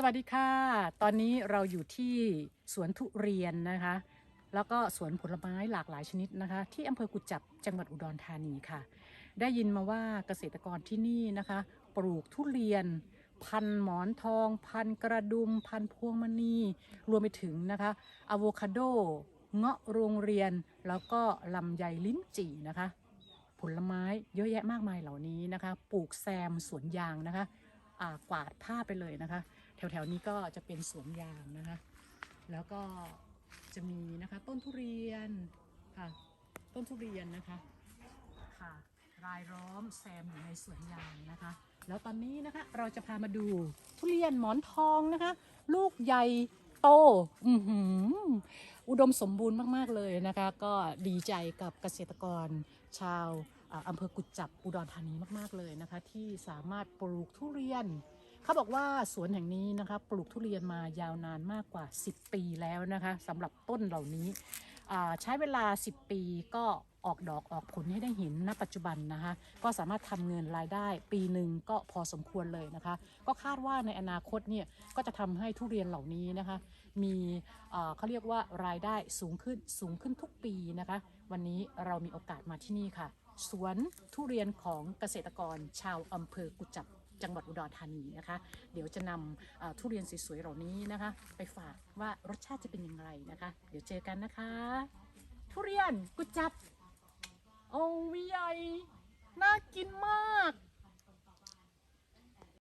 สวัสดีค่ะ ตอนนี้เราอยู่ที่สวนทุเรียนนะคะ แล้วก็สวนผลไม้หลากหลายชนิดนะคะ ที่อำเภอกุจจับจังหวัดอุดรธานีค่ะ ได้ยินมาว่าเกษตรกรที่นี่นะคะ ปลูกทุเรียน พันหมอนทอง พันกระดุม พันพวงมณีรวมไปถึงนะคะอะโวคาโด เงาะโรงเรียน แล้วก็ลำไยลิ้นจี่นะคะ ผลไม้เยอะแยะมากมายเหล่านี้นะคะ ปลูกแซมสวนยางนะคะ กวาดผ้าไปเลยนะคะ แถวๆนี้ก็จะเป็นสวนยางนะคะ แล้วก็จะมีนะคะต้นทุเรียนค่ะ ต้นทุเรียนนะคะค่ะรายล้อมแซมอยู่ในสวนยางนะคะ แล้วตอนนี้นะคะเราจะพามาดูทุเรียนหมอนทองนะคะ ลูกใหญ่ โตอือุดมสมบูรณ์มาก ๆ เลยนะคะ ก็ดีใจกับเกษตรกรชาวอำเภอกุจจับอุดรธานีมาก ๆ เลยนะคะ ที่สามารถปลูกทุเรียน เขาบอกว่าสวนแห่งนี้นะคะ ปลูกทุเรียนมายาวนานมากกว่า 10 ปีแล้วนะคะสำหรับต้นเหล่านี้ ใช้เวลา 10 ปีก็ออกดอกออกผลให้ได้เห็นณปัจจุบันนะคะก็สามารถทำเงินรายได้ปีหนึ่งก็พอสมควรเลยนะคะ ก็คาดว่าในอนาคตเนี่ยก็จะทำให้ทุเรียนเหล่านี้นะคะ มีเขาเรียกว่ารายได้สูงขึ้นสูงขึ้นทุกปีนะคะ วันนี้เรามีโอกาสมาที่นี่ค่ะ สวนทุเรียนของเกษตรกรชาวอำเภอกุจจับ จังหวัดอุดรธานีนะคะ เดี๋ยวจะนำทุเรียนสวยๆเหล่านี้นะคะ ไปฝากว่ารสชาติจะเป็นอย่างไรนะคะ เดี๋ยวเจอกันนะคะ ทุเรียนกุจับ โอ้วิใหญ่น่ากิน